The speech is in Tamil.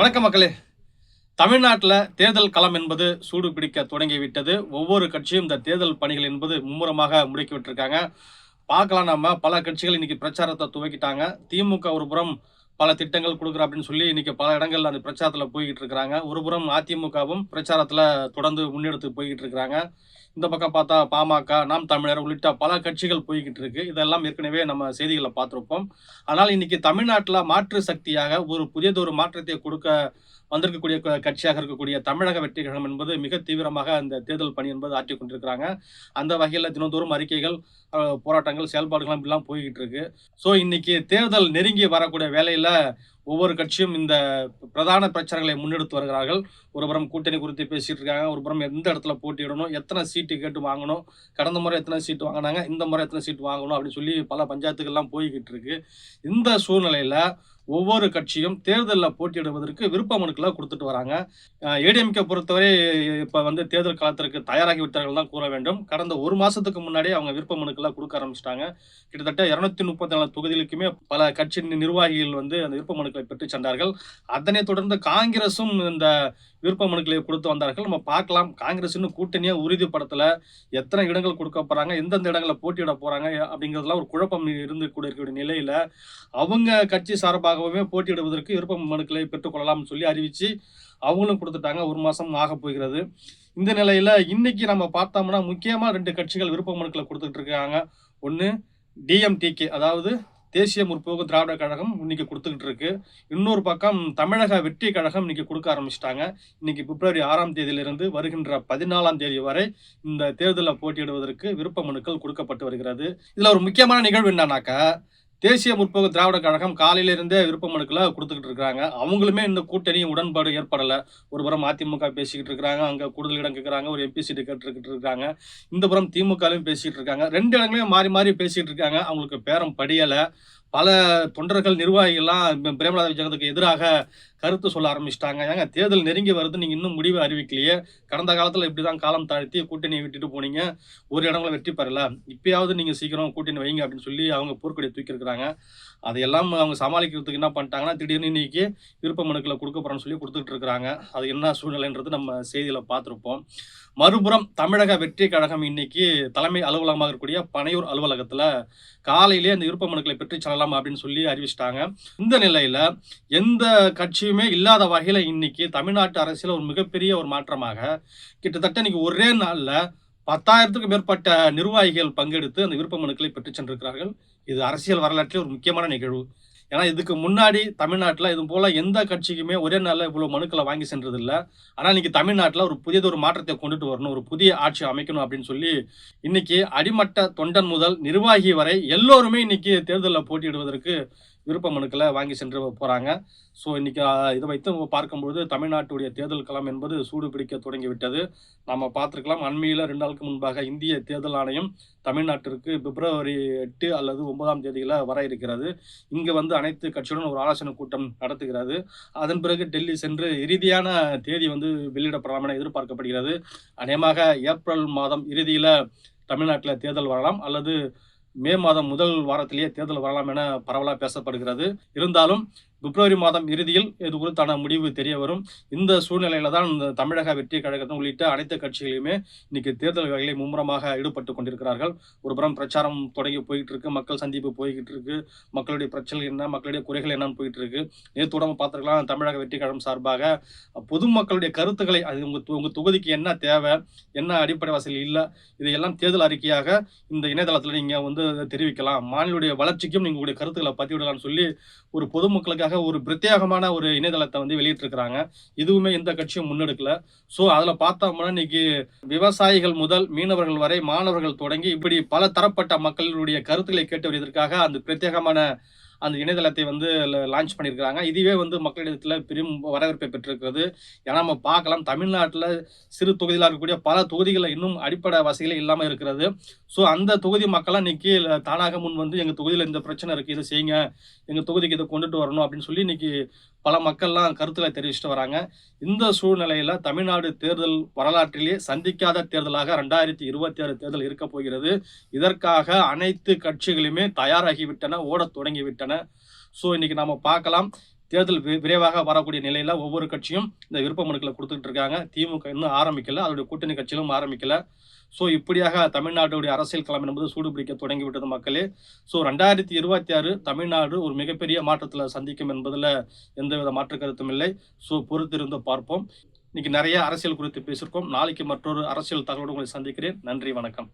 வணக்கம் மக்களே. தமிழ்நாட்டில் தேர்தல் களம் என்பது சூடு பிடிக்க தொடங்கிவிட்டது ஒவ்வொரு கட்சியும் இந்த தேர்தல் பணிகள் என்பது மும்முரமாக முடுக்கி விட்டுருக்காங்க. பார்க்கலாம் நம்ம. பல கட்சிகள் இன்னைக்கு பிரச்சாரத்தை துவக்கிட்டாங்க. திமுக ஒரு புறம் பல திட்டங்கள் கொடுக்குற அப்படின்னு சொல்லி இன்னைக்கு பல இடங்கள்ல அந்த பிரச்சாரத்தில் போய்கிட்டு இருக்கிறாங்க. ஒருபுறம் அதிமுகவும் பிரச்சாரத்தில் தொடர்ந்து முன்னெடுத்து போய்கிட்டு இருக்கிறாங்க. இந்த பக்கம் பார்த்தா பாமக நாம் தமிழர் உள்ளிட்ட பல கட்சிகள் போய்கிட்டு இருக்கு. இதெல்லாம் ஏற்கனவே நம்ம செய்திகளை பார்த்துருப்போம். ஆனால் இன்னைக்கு தமிழ்நாட்டில் மாற்று சக்தியாக ஒரு புதியதொரு மாற்றத்தை கொடுக்க வந்திருக்கக்கூடிய கட்சியாக இருக்கக்கூடிய தமிழக வெற்றி கழகம் என்பது மிக தீவிரமாக அந்த தேர்தல் பணி என்பது ஆற்றிக் கொண்டிருக்கிறாங்க. அந்த வகையில் தினந்தோறும் அறிக்கைகள் போராட்டங்கள் செயல்பாடுகள் இப்படிலாம் போய்கிட்டு இருக்கு. ஸோ இன்னைக்கு தேர்தல் நெருங்கி வரக்கூடிய வேலையில் ஒவ்வொரு கட்சியும் இந்த பிரதான பிரச்சனைகளை முன்னெடுத்து வருகிறார்கள். ஒரு புறம் கூட்டணி குறித்து பேசிகிட்டு இருக்காங்க. ஒரு புறம் எந்த இடத்துல போட்டியிடணும் எத்தனை சீட்டு கேட்டு வாங்கணும் கடந்த முறை எத்தனை சீட்டு வாங்கினாங்க இந்த முறை எத்தனை சீட்டு வாங்கணும் அப்படின்னு சொல்லி பல பஞ்சாயத்துக்கள்லாம் போய்கிட்டு இருக்கு. இந்த சூழ்நிலையில் ஒவ்வொரு கட்சியும் தேர்தலில் போட்டியிடுவதற்கு விருப்ப மனுக்களை கொடுத்துட்டு வராங்க. ஏடிஎம்கே பொறுத்தவரை இப்போ வந்து தேர்தல் காலத்திற்கு தயாராகி விட்டார்கள் தான் கூற வேண்டும். கடந்த ஒரு மாதத்துக்கு முன்னாடியே அவங்க விருப்ப மனுக்களை கொடுக்க ஆரம்பிச்சிட்டாங்க. கிட்டத்தட்ட இரநூத்தி முப்பத்தி நாலு தொகுதிகளுக்குமே பல கட்சி நிர்வாகிகள் வந்து அந்த விருப்ப மனுக்களை பெற்று சென்றார்கள். அதனைத் தொடர்ந்து காங்கிரசும் இந்த விருப்ப மனுக்களை கொடுத்து வந்தார்கள். நம்ம பார்க்கலாம். காங்கிரஸ் இன்னும் கூட்டணியாக உறுதிப்படுத்தல. எத்தனை இடங்கள் கொடுக்க போகிறாங்க எந்தெந்த இடங்களில் போட்டியிட போகிறாங்க அப்படிங்கிறதுலாம் ஒரு குழப்பம் இருந்து கூட இருக்கக்கூடிய நிலையில் அவங்க கட்சி சார்பாகவே போட்டியிடுவதற்கு விருப்ப மனுக்களை பெற்றுக்கொள்ளலாம்னு சொல்லி அறிவித்து அவங்களும் கொடுத்துட்டாங்க. ஒரு மாதம் ஆக போகிறது. இந்த நிலையில் இன்றைக்கி நம்ம பார்த்தோம்னா முக்கியமாக ரெண்டு கட்சிகள் விருப்ப மனுக்களை கொடுத்துட்டு இருக்காங்க. ஒன்று டிஎம்டிகே அதாவது தேசிய முற்போக்கு திராவிட கழகம் இன்னைக்கு கொடுத்துக்கிட்டு இருக்கு. இன்னொரு பக்கம் தமிழக வெற்றி கழகம் இன்னைக்கு கொடுக்க ஆரம்பிச்சிட்டாங்க. இன்னைக்கு பிப்ரவரி ஆறாம் தேதியிலிருந்து வருகின்ற பதினாலாம் தேதி வரை இந்த தேர்தலில் போட்டியிடுவதற்கு விருப்ப மனுக்கள் கொடுக்கப்பட்டு வருகிறது. இதில் ஒரு முக்கியமான நிகழ்வு என்னன்னாக்கா தேசிய முற்போக்கு திராவிட கழகம் காலையிலிருந்தே விருப்ப மனுக்களை கொடுத்துக்கிட்டு இருக்கிறாங்க. அவங்களுமே இந்த கூட்டணி உடன்பாடு ஏற்படலை. ஒரு புறம் அதிமுக பேசிக்கிட்டு இருக்கிறாங்க. அங்கே கூடுதல் இடம் கேட்குறாங்க ஒரு எம்பி சீட்டு கேட்டுக்கிட்டு இருக்காங்க இந்த புறம் திமுகலையும் பேசிக்கிட்டு இருக்காங்க. ரெண்டு இடங்களையும் மாறி மாறி பேசிக்கிட்டு இருக்காங்க. அவங்களுக்கு பேரம் படியலை. பல தொண்டர்கள் நிர்வாகிகள்லாம் பிரேமலதா விஜயகாந்துக்கு எதிராக கருத்து சொல்ல ஆரம்பிச்சிட்டாங்க. ஏங்க தேர்தல் நெருங்கி வருது நீங்கள் இன்னும் முடிவு அறிவிக்கலையே. கடந்த காலத்தில் இப்படி தான் காலம் தாழ்த்தி கூட்டணியை விட்டுட்டு போனீங்க. ஒரு இடங்களை வெற்றி பெறல. இப்பயாவது நீங்கள் சீக்கிரம் கூட்டணி வைங்க அப்படின்னு சொல்லி அவங்க போர்க்கொடியை தூக்கியிருக்கிறாங்க. அதையெல்லாம் அவங்க சமாளிக்கிறதுக்கு என்ன பண்ணிட்டாங்கன்னா திடீர்னு இன்னைக்கு விருப்ப மனுக்களை கொடுக்க போறோம்னு சொல்லி கொடுத்துட்டு இருக்கிறாங்க. அது என்ன சூழ்நிலைன்றது நம்ம செய்தியில் பார்த்துருப்போம். மறுபுறம் தமிழக வெற்றி கழகம் இன்னைக்கு தலைமை அலுவலகமாக இருக்கக்கூடிய பனையூர் அலுவலகத்தில் காலையிலே அந்த விருப்ப மனுக்களை பெற்று செல்லலாம் அப்படின்னு சொல்லி அறிவிச்சிட்டாங்க. இந்த நிலையில எந்த கட்சியுமே இல்லாத வகையில இன்னைக்கு தமிழ்நாட்டு அரசியல் ஒரு மிகப்பெரிய ஒரு மாற்றமாக கிட்டத்தட்ட இன்னைக்கு ஒரே நாள்ல பத்தாயிரத்துக்கும் மேற்பட்ட நிர்வாகிகள் பங்கெடுத்து அந்த விருப்ப மனுக்களை பெற்று சென்றிருக்கிறார்கள். இது அரசியல் வரலாற்றிலே ஒரு முக்கியமான நிகழ்வு. ஏன்னா இதுக்கு முன்னாடி தமிழ்நாட்டில் இது போல் எந்த கட்சிக்குமே ஒரே நாளில் இவ்வளோ மனுக்களை வாங்கி சென்றது இல்லை ஆனால் இன்றைக்கி தமிழ்நாட்டில் ஒரு புதியதொரு மாற்றத்தை கொண்டுட்டு வரணும் ஒரு புதிய ஆட்சி அமைக்கணும் அப்படின்னு சொல்லி இன்னைக்கு அடிமட்ட தொண்டன் முதல் நிர்வாகி வரை எல்லோருமே இன்னைக்கு தேர்தலில் போட்டியிடுவதற்கு விருப்ப மனுக்களை வாங்கி சென்று போகிறாங்க ஸோ இன்னைக்கு இதை வைத்து பார்க்கும்பொழுது தமிழ்நாட்டுடைய தேர்தல் களம் என்பது சூடு பிடிக்க தொடங்கிவிட்டது. நம்ம பார்த்துருக்கலாம் அண்மையில் ரெண்டு நாளுக்கு முன்பாக இந்திய தேர்தல் ஆணையம் தமிழ்நாட்டிற்கு பிப்ரவரி எட்டு அல்லது ஒன்பதாம் தேதியில் வர இருக்கிறது. இங்கே வந்து அனைத்து கட்சியுடன் ஒரு ஆலோசனை கூட்டம் நடத்துகிறது. அதன் பிறகு டெல்லி சென்று இறுதியான தேதி வந்து வெளியிடப்படலாம் என எதிர்பார்க்கப்படுகிறது. அநேகமாக ஏப்ரல் மாதம் இறுதியில் தமிழ்நாட்டில் தேர்தல் வரலாம். அல்லது மே மாதம் முதல் வாரத்திலேயே தேர்தல் வரலாம் என பரவலாக பேசப்படுகிறது. இருந்தாலும் பிப்ரவரி மாதம் இறுதியில் இது குறித்தான முடிவு தெரிய வரும். இந்த சூழ்நிலையில தான் இந்த தமிழக வெற்றி கழகத்தின் உள்ளிட்ட அனைத்து கட்சிகளையுமே இன்னைக்கு தேர்தல் வேலைகளை மும்முரமாக ஈடுபட்டு கொண்டிருக்கிறார்கள். ஒரு புறம் பிரச்சாரம் தொடங்கி போயிட்டு இருக்கு மக்கள் சந்திப்பு போய்கிட்டு இருக்கு மக்களுடைய பிரச்சனை என்ன மக்களுடைய குறைகள் என்னன்னு போயிட்டு இருக்கு நேற்று உடம்பு பார்த்துருக்கலாம் தமிழக வெற்றி கழகம் சார்பாக பொதுமக்களுடைய கருத்துக்களை அது உங்க உங்க தொகுதிக்கு என்ன தேவை என்ன அடிப்படை வசதி இல்லை இதையெல்லாம் தேர்தல் அறிக்கையாக இந்த இணையதளத்தில் நீங்க வந்து தெரிவிக்கலாம். மாநிலுடைய வளர்ச்சிக்கும் நீங்க உங்களுடைய கருத்துக்களை பதிவிடலாம்னு சொல்லி ஒரு பொதுமக்களுக்காக ஒரு பிரத்யேகமான ஒரு இணையதளத்தை வந்து வெளியிட்டிருக்கிறாங்க. இதுவுமே எந்த கட்சியும் முன்னெடுக்கல. ஸோ அதில் பார்த்தோம்னா இன்னைக்கு விவசாயிகள் முதல் மீனவர்கள் வரை மாணவர்கள் தொடங்கி இப்படி பல தரப்பட்ட மக்களுடைய கருத்துக்களை கேட்டு வருவதற்காக அந்த பிரத்யேகமான அந்த இணையதளத்தை வந்து லான்ச் பண்ணியிருக்கிறாங்க. இதுவே வந்து மக்களிடத்தில் பெரும் வரவேற்பை பெற்றிருக்கிறது. ஏன்னா நம்ம பார்க்கலாம் தமிழ்நாட்டில் சிறு தொகுதியில் இருக்கக்கூடிய பல தொகுதிகளில் இன்னும் அடிப்படை வசதிகளே இல்லாமல் இருக்கிறது. ஸோ அந்த தொகுதி மக்கள்லாம் இன்னைக்கு தானாக முன் வந்து எங்கள் தொகுதியில் இந்த பிரச்சனை இருக்குது இதை செய்யுங்க எங்கள் தொகுதிக்கு இதை கொண்டுட்டு வரணும் அப்படின்னு சொல்லி இன்னைக்கு பல மக்கள்லாம் கருத்துக்களை தெரிவிச்சுட்டு வராங்க. இந்த சூழ்நிலையில் தமிழ்நாடு தேர்தல் வரலாற்றிலே சந்திக்காத தேர்தலாக ரெண்டாயிரத்தி இருபத்தி ஆறு தேர்தல் இருக்க போகிறது. இதற்காக அனைத்து கட்சிகளுமே தயாராகிவிட்டன ஓடத் தொடங்கிவிட்டன. ஸோ இன்னைக்கு நாம பார்க்கலாம். தேர்தல் விரைவாக வரக்கூடிய நிலையில ஒவ்வொரு கட்சியும் இந்த விருப்ப மனுக்களை கொடுத்துட்டு இருக்காங்க. திமுக இன்னும் ஆரம்பிக்கல. அதோடைய கூட்டணி கட்சிகளும் ஆரம்பிக்கல. ஸோ இப்படியாக தமிழ்நாட்டுடைய அரசியல் களம் என்பது சூடுபிடிக்க தொடங்கிவிட்டது மக்களே. ஸோ ரெண்டாயிரத்தி இருபத்தி ஆறு தமிழ்நாடு ஒரு மிகப்பெரிய மாற்றத்தில் சந்திக்கும் என்பதில் எந்தவித மாற்று கருத்தும் இல்லை. ஸோ பொறுத்திருந்து பார்ப்போம். இன்னைக்கு நிறைய அரசியல் குறித்து பேசியிருக்கோம். நாளைக்கு மற்றொரு அரசியல் தகவலோடு உங்களை சந்திக்கிறேன். நன்றி வணக்கம்.